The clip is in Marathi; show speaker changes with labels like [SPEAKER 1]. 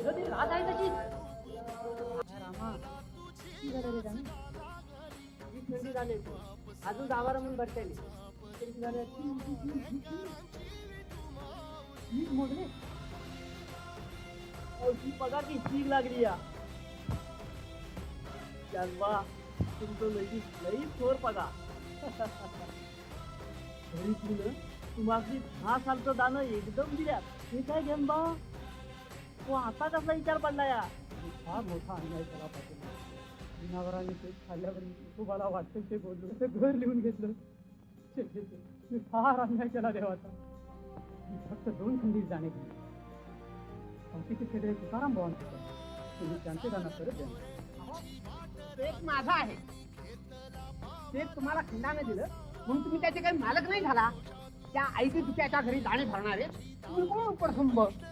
[SPEAKER 1] तुझं ती रात आहे तशी
[SPEAKER 2] रामा किती झालं रे वीस मिनिटं झाले अजून दहा म्हणून भरते वीस मोजले
[SPEAKER 1] ती की चीक लागली या जन्मा तुमचं लई लई चोर पगार घरी तुला तुम्हाला दहा सालचं दाणं एकदम दिल्यात हे काय बा तो आता कसला विचार पडला या
[SPEAKER 2] हा मोठा अन्याय केला पाहिजे जनावरांनी ते खाल्ल्यावर तुम्हाला वाटतं ते बोललो ते घर लिहून घेतलं. मी फार अन्याय केला देवाचा मी फक्त दोन खंडीत जाणे दिली बाकीचे खेळ तुकाराम भावांचे तुम्ही त्यांचे द्या
[SPEAKER 3] एक माझा आहे. ते तुम्हाला खंडाने दिलं. म्हणून तुम्ही त्याचे काही मालक नाही झाला. त्या आईचे त्याच्या घरी दाणे भरणारे. तुम्ही कोण उपरसंभ